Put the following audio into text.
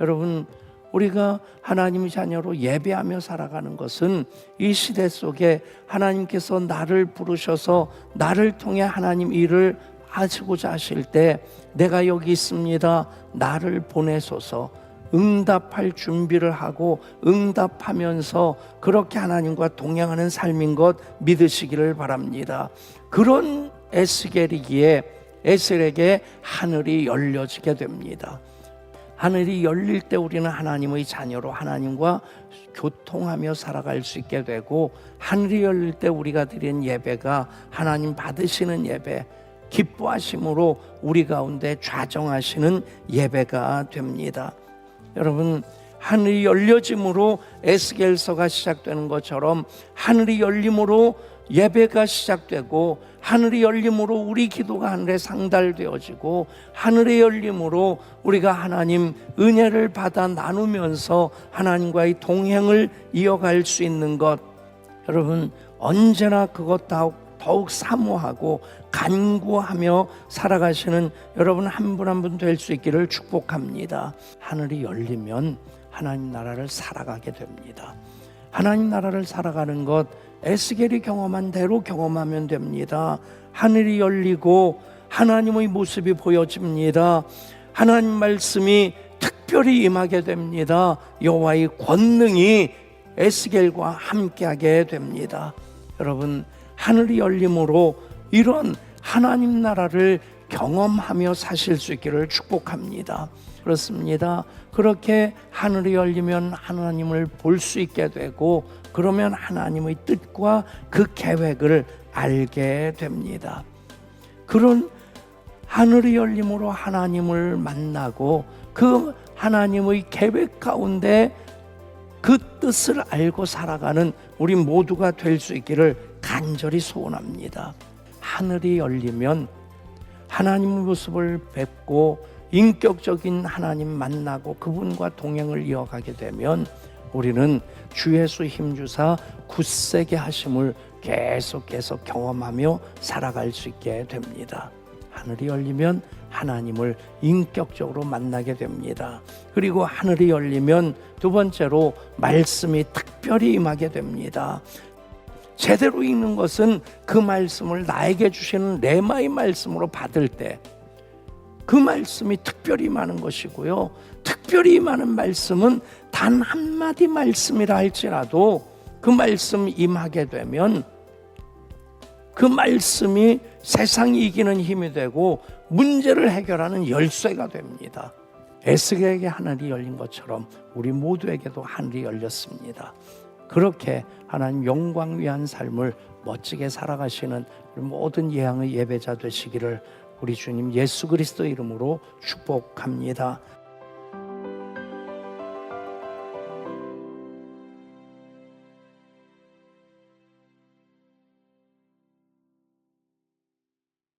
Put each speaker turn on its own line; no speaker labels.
여러분 우리가 하나님의 자녀로 예배하며 살아가는 것은 이 시대 속에 하나님께서 나를 부르셔서 나를 통해 하나님 일을 하시고자 하실 때 내가 여기 있습니다. 나를 보내소서 응답할 준비를 하고 응답하면서 그렇게 하나님과 동행하는 삶인 것 믿으시기를 바랍니다. 그런 에스겔이기에 에스겔에게 하늘이 열려지게 됩니다. 하늘이 열릴 때 우리는 하나님의 자녀로 하나님과 교통하며 살아갈 수 있게 되고 하늘이 열릴 때 우리가 드린 예배가 하나님 받으시는 예배 기뻐하심으로 우리 가운데 좌정하시는 예배가 됩니다. 여러분 하늘이 열려짐으로 에스겔서가 시작되는 것처럼 하늘이 열림으로 예배가 시작되고 하늘이 열림으로 우리 기도가 하늘에 상달되어지고 하늘의 열림으로 우리가 하나님 은혜를 받아 나누면서 하나님과의 동행을 이어갈 수 있는 것 여러분 언제나 그것 더욱, 더욱 사모하고 간구하며 살아가시는 여러분 한 분 한 분 될 수 있기를 축복합니다. 하늘이 열리면 하나님 나라를 살아가게 됩니다. 하나님 나라를 살아가는 것 에스겔이 경험한 대로 경험하면 됩니다. 하늘이 열리고 하나님의 모습이 보여집니다. 하나님 말씀이 특별히 임하게 됩니다. 여호와의 권능이 에스겔과 함께하게 됩니다. 여러분 하늘이 열림으로 이런 하나님 나라를 경험하며 사실 수 있기를 축복합니다. 그렇습니다. 그렇게 하늘이 열리면 하나님을 볼 수 있게 되고 그러면 하나님의 뜻과 그 계획을 알게 됩니다. 그런 하늘이 열림으로 하나님을 만나고 그 하나님의 계획 가운데 그 뜻을 알고 살아가는 우리 모두가 될 수 있기를 간절히 소원합니다. 하늘이 열리면 하나님의 모습을 뵙고 인격적인 하나님 만나고 그분과 동행을 이어가게 되면 우리는 주 예수 힘주사 굳세게 하심을 계속해서 경험하며 살아갈 수 있게 됩니다. 하늘이 열리면 하나님을 인격적으로 만나게 됩니다. 그리고 하늘이 열리면 두 번째로 말씀이 특별히 임하게 됩니다. 제대로 읽는 것은 그 말씀을 나에게 주시는 레마의 말씀으로 받을 때 그 말씀이 특별히 임하는 것이고요. 특별히 임하는 말씀은 단 한마디 말씀이라 할지라도 그 말씀 임하게 되면 그 말씀이 세상이 이기는 힘이 되고 문제를 해결하는 열쇠가 됩니다. 에스겔에게 하늘이 열린 것처럼 우리 모두에게도 하늘이 열렸습니다. 그렇게 하나님 영광 위한 삶을 멋지게 살아가시는 모든 예양의 예배자 되시기를 우리 주님 예수 그리스도 이름으로 축복합니다.